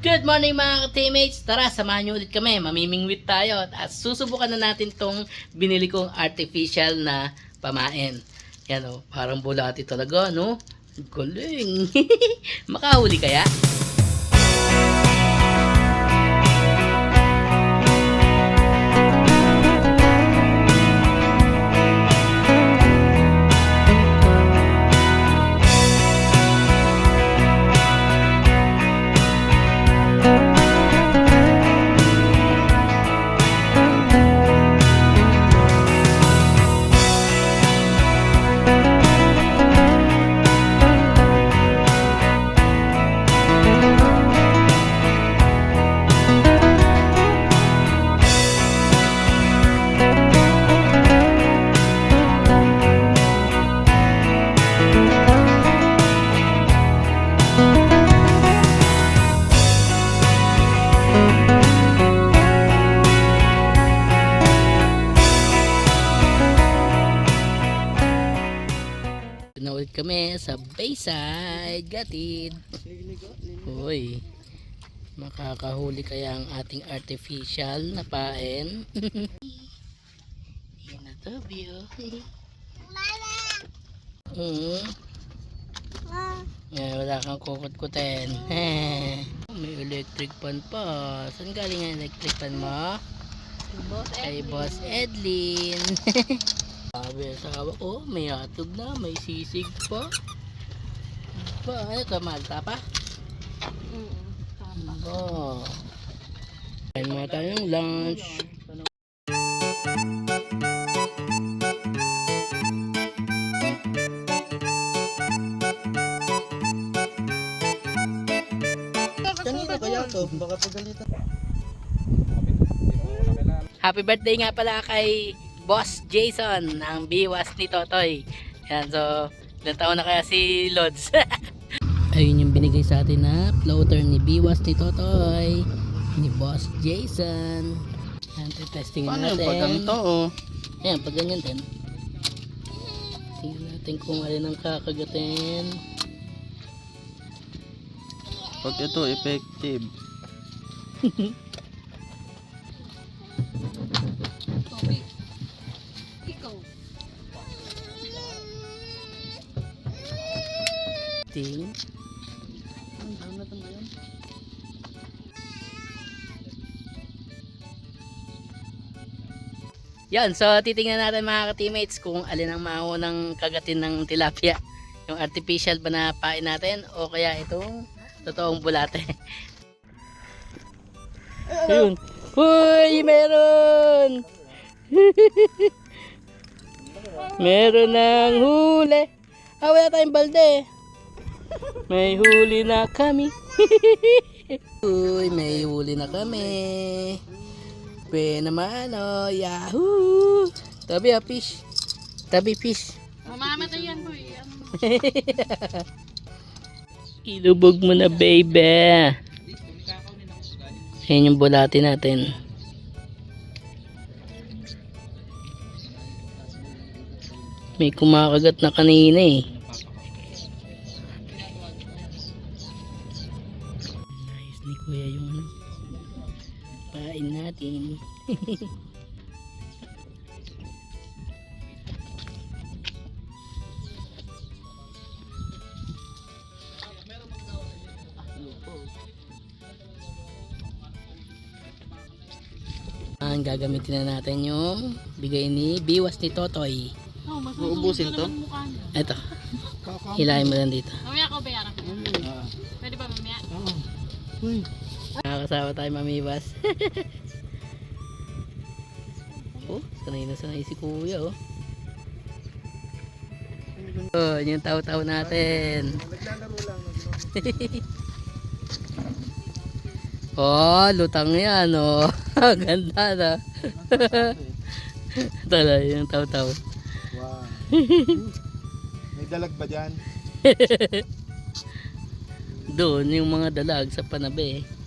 Good morning mga teammates! Tara, samahan nyo ulit kami. Mamimingwit tayo. At susubukan na natin tong binili kong artificial na pamain. Yan o, parang bulati talaga, no? Galing! Makahuli kaya? Bayside, Gatid. Uy, makakahuli kaya ang ating artificial na paen. Yan na to, Bio. Hmm. Yeah, wala kang kukut-kutin. May electric pan pa. Saan galing ang electric pan mo? Kay Boss Edlin. Sabi sa kawa, oh, may hatog na, may sisig pa. Pa, ano to, Malta pa? Ba. Kain muna tayong lunch. Kanina kaya to? Baka pagalitan. Happy birthday nga pala kay Boss Jason, ang biwas ni Totoy. Yan, so, ilang taon na kaya si Lods? Sa atin na floater ni biwas ni Totoy, ni Boss Jason. Yan, testing Paano yung natin. pag ganito oh? Ayan, pag ganyan din. Tingnan natin kung alin ang kakagatin. Pag ito effective. Ting. Yan, so titingnan natin mga ka-teammates kung alin ang maunang kagatin ng tilapia. Yung artificial ba na pain natin o kaya itong totoong bulate. Ayun. Uy, meron! meron ng huli. Ah, wala tayong balde. May huli na kami. Uy, may huli na kami. Pwede naman, oh. Yahoo! Tabi, ah, fish. Tabi, fish. Mamamatay yan, boy. Ilubog mo na, baby. Ayan yung bulati natin. May kumakagat na kanina eh. Nice ni kuya yung ano. Pain natin. Ang gagamitin na natin yung bigay ni Biwas ni Totoy. Oh, mas Uubusin to? Ito. Hilahin mo lang dito. Mamaya ko bayaran ko. Pwede ba mamaya? Uy. Nakakasama tayo mamibas. oh, sanay na sanay si kuya oh. Oh, yun yung tao-tao natin. oh, lutang yan oh. Ganda na. Tala, yung tao-tao. Wow. May dalag ba dyan? Doon, yung mga dalag sa panabe.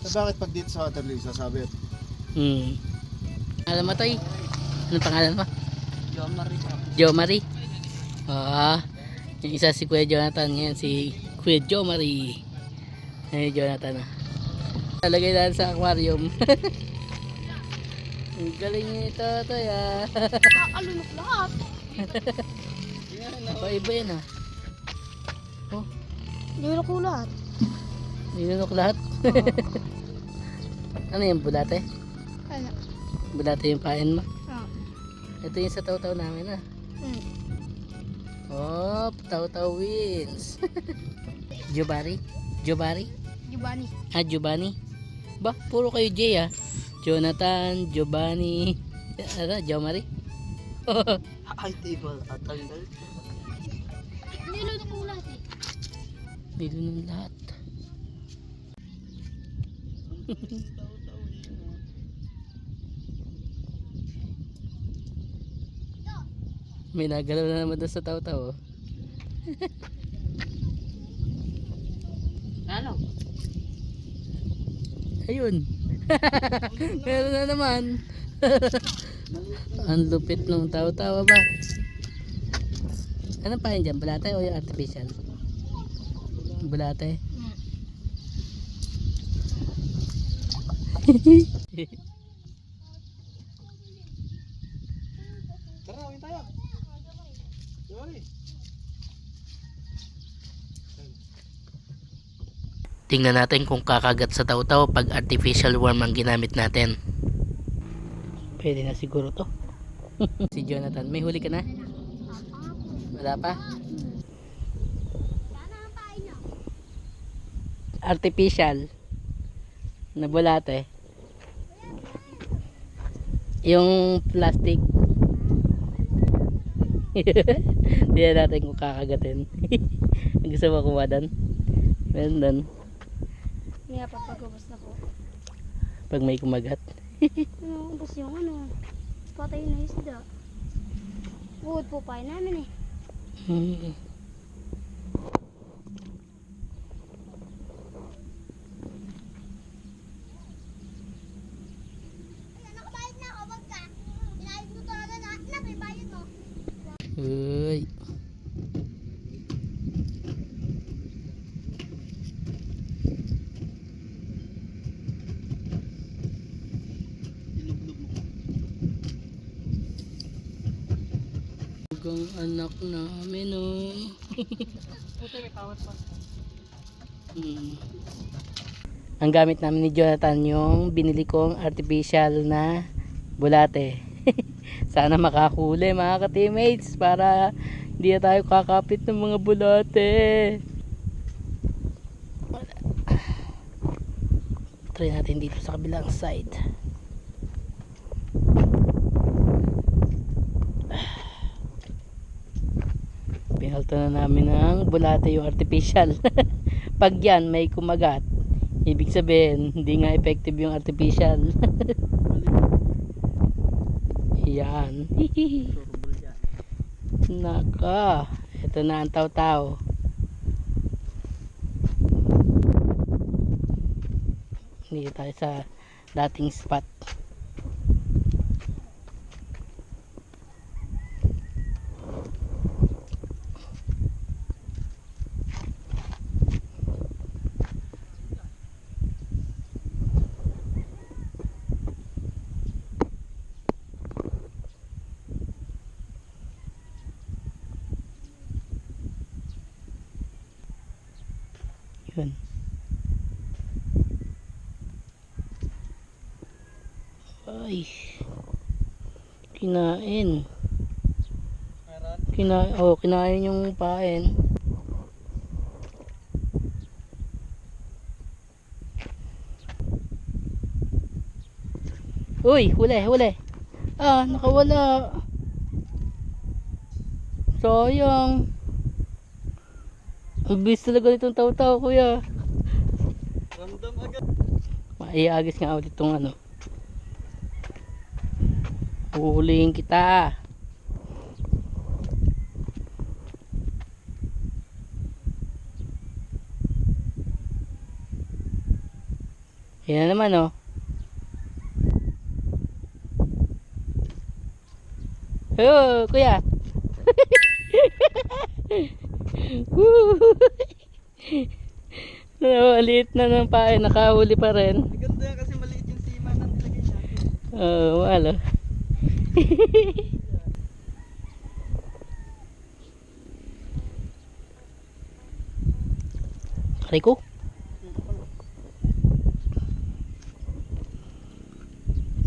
So, bakit pag dito sa Waterloo sasabit? Hmm. Alam mo, Toy? Anong pangalan mo? John Marie. Jo Marie. Ah, yung isa si Kuya Jonathan, yan si Kuya Jo Marie. Ay, Jonathan ah. Talagay natin sa aquarium. Ang galing nito, ito ya. Kakalunok lahat. Paiba yan ah. Oh, Nilunok lahat. ninunok lahat. ano yung bulate? Ano? Bulate yung pain mo? Ah. Ito yung sa taw-taw namin ah. Hmm. Oh, taw-taw wins. Jobari? Jobari? Giovanni. Ah, Giovanni. Ba, puro kayo J ah. Jonathan, Giovanni, ano, Jomari? Ay, table. Atanggal. Nilunok ko lahat eh. Dito ng lahat. May nagalaw na naman doon sa taw-taw. oh. Ano? Ayun. Meron na naman. Ang lupit ng tawa-tawa ba? Ano pa yun dyan? Bulate o yung artificial? Bulate. Tara, awin tayo. Sorry. Tingnan natin kung kakagat sa taw-taw pag artificial worm ang ginamit natin. Pwede na siguro to. si Jonathan, may huli ka na? Wala pa? Artificial na bulate. Yung plastic. Hindi na natin kung kakagatin. Gusto mo kumuha doon? Meron doon. Nga papagabas na ko. Pag may kumagat. Naubos yung ano. Patay na isda. Buod po pa namin eh. Hmm. Nakabayad na ako, wag ka. Inayos mo talaga na. Na, may bayad mo. Uy. Hanggang anak namin oh. Buti may power pa. Hmm. Ang gamit namin ni Jonathan yung binili kong artificial na bulate. Sana makahuli mga ka-teammates para hindi tayo kakapit ng mga bulate. Try natin dito sa kabilang side. Pinalto na namin ng bulate yung artificial. Pag yan may kumagat, ibig sabihin hindi nga effective yung artificial. yan. Naka, ito na ang taw-taw. Dito tayo sa dating spot. Yun. Ay. Kinain. Kinain, oh, kinain yung pain. Uy, huli, huli. Ah, nakawala. Sayang. Ang bilis talaga nitong tao-tao, kuya. Ramdam agad. Maiagis nga ulit itong ano. Uhulihin kita. Yan na naman oh. Oh, kuya. Oh, aliit na ng pae, nakahuli pa rin. Maganda yan kasi maliit yung sima na nilagay natin. Oo, oh, wala. Rico?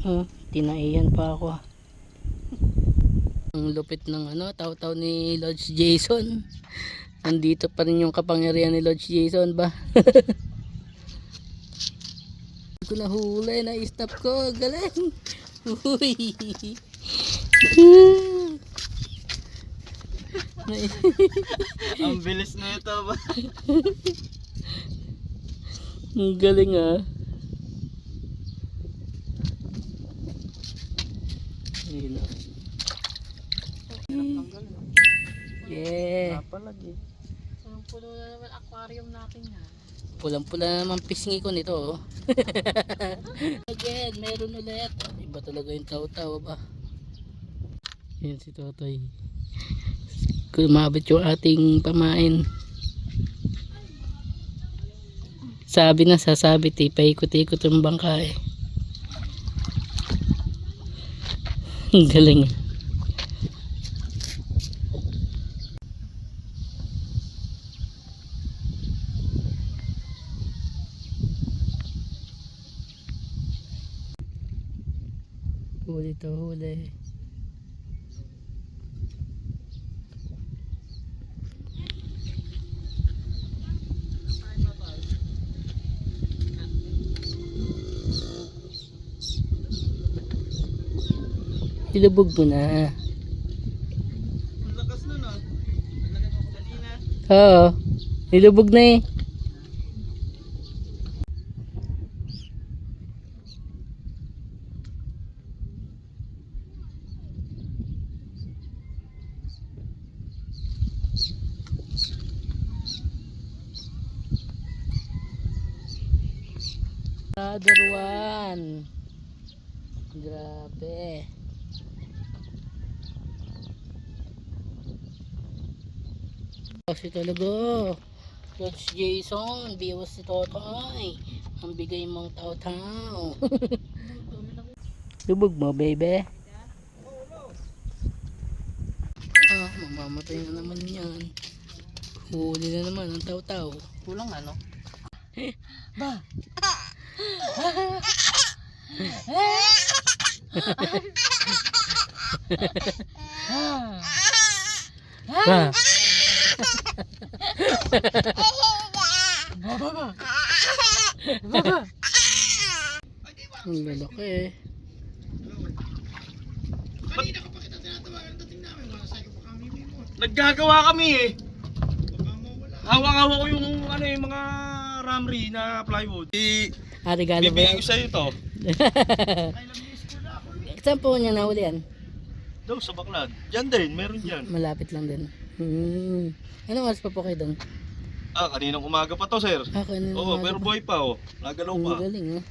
Hmm, tinaiyan pa ako ah. Ang lupit ng ano, taw-taw ni Lodge Jason. Nandito pa rin yung kapangyarihan ni Lodge Jason ba? Hindi ko nahuli, na-stop ko, galing. Uy. Ang bilis na ito ba? Ang galing ah. Ayun ah. Yeah. Napalagi. Puno na naman aquarium natin yan. Pulang-pula naman pisngi ko nito. oh. Again, meron ulit. Iba talaga yung tao-tao ba? Yan si Totoy. Kumabit yung ating pamain. Sabi na sasabit eh, paikot-ikot yung bangka eh. Galing. ah. Huli to huli. Ilubog mo na. Ang lakas lakas ng kanina. Oo. Ilubog na eh. Another one. Grabe. Kasi talaga. Coach Jason, biwas si Totoy. Ang bigay mong tao-tao. Lubog mo, baby. Ah, mamamatay na naman yan. Huli na naman ang tao-tao. Kulang ano? Ba? Ang lalaki eh. Naggagawa kami eh. Hawak-hawak ko yung ano yung mga ramri na plywood. I Ah, regalo ba bibigyan yan? ko sa'yo to. Saan po niya nahuli yan? Daw sa baklad. Diyan din, meron diyan. Malapit lang din. Hmm. Anong oras pa po kayo doon? Ah, kaninang umaga pa to, sir. Ah, kanina Oo, umaga pero pa. boy pa oh. Nagalaw Ang pa. galing ah.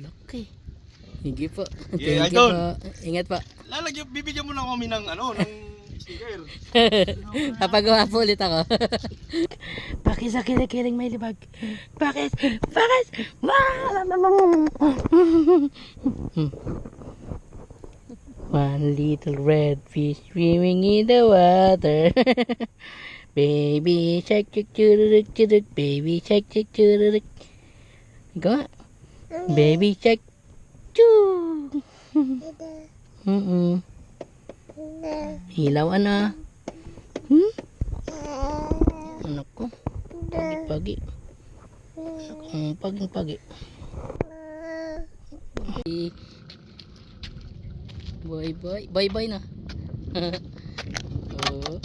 Laki. Sige po. Yeah, Thank you idol. po. Ingat po. Lalagyan, bibigyan mo na kami ng ano, ng sticker. Papagawa po ulit ako. Bakit sa kilikiling may libag? Bakit? Bakit? One little red fish swimming in the water. baby shark chuk chururuk churuk baby shark chuk chururuk. Nga. Baby shark chuk. Mm-mm. Hilaw ano? Hmm? Anak ko. Pagi-pagi. Ang paging-pagi. Bye bye. Bye bye na. oh.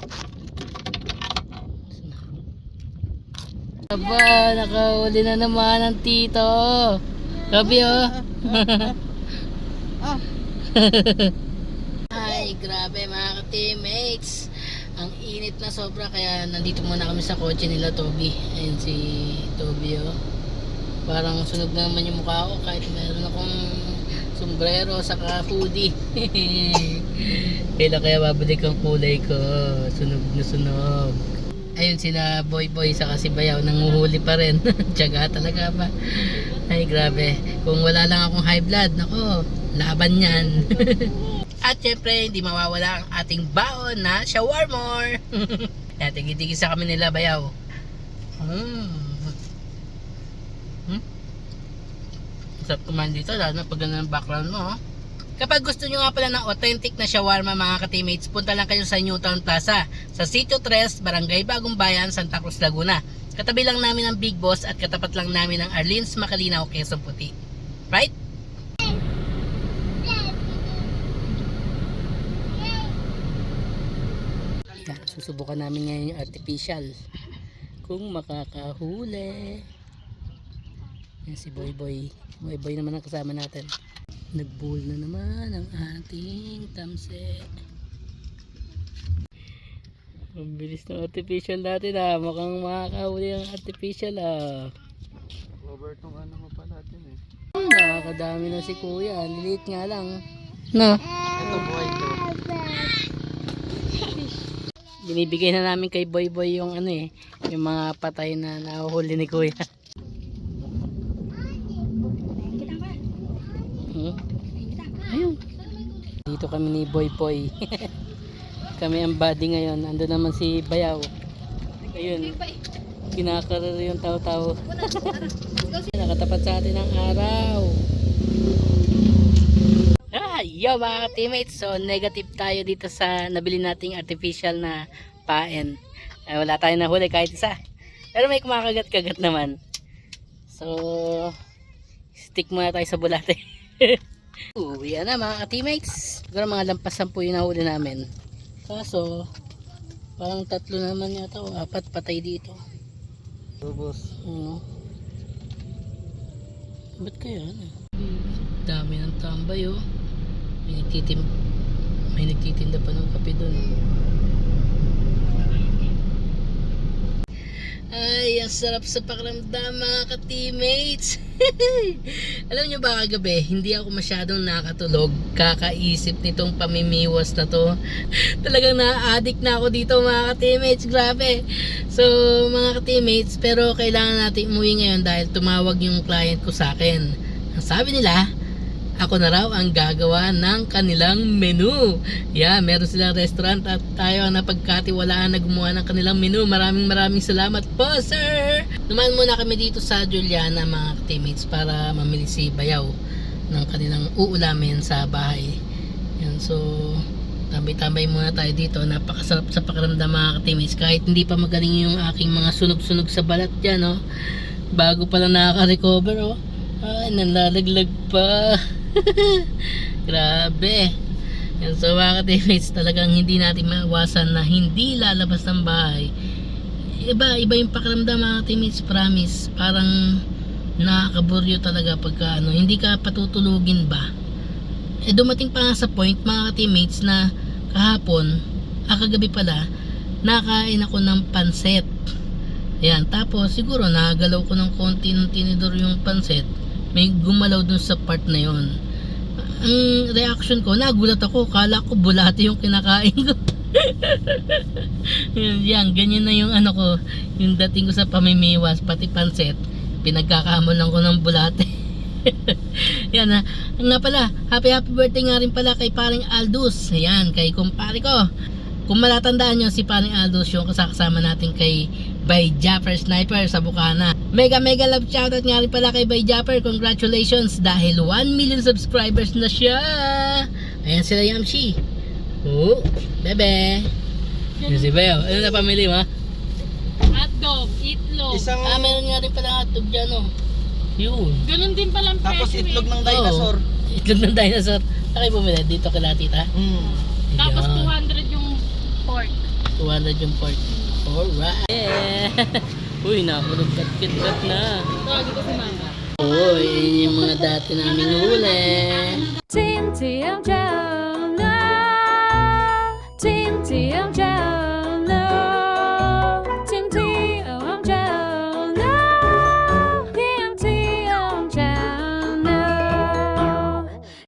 Aba, nakahuli na naman ang tito. Grabe oh. Ay, grabe mga ka-teammates. Ang init na sobra kaya nandito muna kami sa kotse nila Toby. Ayun si Toby oh. Parang sunog na naman yung mukha ko kahit meron akong sombrero saka hoodie. Kailan kaya babalik ang kulay ko. Sunog na sunog. Ayun sila boy boy sa kasi bayaw nanguhuli pa rin. Tiyaga talaga ba? Ay grabe. Kung wala lang akong high blood, nako, laban yan. At syempre, hindi mawawala ang ating baon na tigi-tigi sa kami nila bayaw. Mm. Hmm? Sarap kumain dito, lalo na pag ganun ang background mo. Kapag gusto nyo nga pala ng authentic na shawarma mga ka-teammates, punta lang kayo sa Newtown Plaza sa Sitio 3, Barangay Bagong Bayan, Santa Cruz, Laguna. Katabi lang namin ang Big Boss at katapat lang namin ang Arlene's Macalinaw, Quezon Puti. Right? Susubukan namin ngayon yung artificial. Kung makakahuli. Yan si Boy Boy. Boy Boy naman ang kasama natin. Nagbull na naman ang ating tamse. Ang bilis ng artificial natin ah. Mukhang makakahuli ang artificial ah. Over tong ano mo pa natin eh. Hmm, Nakakadami na si kuya. Lilit nga lang. No. Ito buhay to. Binibigay na namin kay Boy Boy yung ano eh. Yung mga patay na nahuhuli ni kuya. Hmm? Ayun. Dito kami ni Boy Boy. kami ang buddy ngayon. Ando naman si Bayaw. Ayun. Kinakarar yung tao-tao. Nakatapat sa atin ang araw. Ah, yo mga teammates. So negative tayo dito sa nabili nating artificial na paen. Ay, wala tayong nahuli kahit isa. Pero may kumakagat-kagat naman. So stick muna tayo sa bulate. Uwi na mga teammates. Siguro mga lampas po yung nahuli namin. Kaso parang tatlo naman yata o apat patay dito. Lubos. Ano? Ba't kaya ano? Dami ng tambay oh. May nagtitim may nagtitinda pa ng kape doon. Ay, ang sarap sa pakiramdam mga ka-teammates. Alam nyo ba kagabi, hindi ako masyadong nakatulog kakaisip nitong pamimiwas na to. Talagang na-addict na ako dito mga ka-teammates, grabe. So mga ka-teammates, pero kailangan natin umuwi ngayon dahil tumawag yung client ko sa akin. Ang sabi nila, ako na raw ang gagawa ng kanilang menu. Yeah, meron silang restaurant at tayo ang napagkatiwalaan na gumawa ng kanilang menu. Maraming maraming salamat po, sir! Dumaan muna kami dito sa Juliana mga teammates para mamili si Bayaw ng kanilang uulamin sa bahay. Yan, so tambay-tambay muna tayo dito. Napakasarap sa pakiramdam mga teammates kahit hindi pa magaling yung aking mga sunog-sunog sa balat dyan, no? Bago pa lang nakaka-recover, oh. Ay, nalalaglag pa. Grabe. Yan, so mga ka-teammates, talagang hindi natin maiwasan na hindi lalabas ng bahay. Iba, iba yung pakiramdam mga teammates, promise. Parang nakakaburyo talaga pagka ano, hindi ka patutulugin ba. Eh dumating pa nga sa point mga teammates na kahapon, ah kagabi pala, nakain ako ng panset. Ayan, tapos siguro nagalaw ko ng konti ng tinidor yung panset. May gumalaw dun sa part na yon. Ang reaction ko, nagulat ako. Kala ko bulate yung kinakain ko. yan, yan, ganyan na yung ano ko. Yung dating ko sa pamimiwas, pati panset. Pinagkakamulan ko ng bulate. yan na. Nga pala, happy happy birthday nga rin pala kay paring Aldous. Ayan, kay kumpare ko. Kung malatandaan nyo si paring Aldous yung kasama natin kay by Japper Sniper sa Bukana. Mega mega love shoutout nga rin pala kay by Japper. Congratulations dahil 1 million subscribers na siya. Ayan sila Yamshi. Oh, bebe. Yun si Bayo. Ano na pamili mo? Hotdog, itlog. Isang... Ah, meron nga rin pala hotdog dyan oh. Yun. Ganun din palang Tapos presyo itlog eh. ng dinosaur. Oo. Itlog ng dinosaur. Saan kayo bumili? Dito kila tita? Mm. Tapos Ayan. 200 yung pork. 200 yung pork. Alright. Yeah. Uy, nakulog kat-kitkat na. Tawagin. Uy, yung mga dati namin huli. Team TMJ na Team TMJ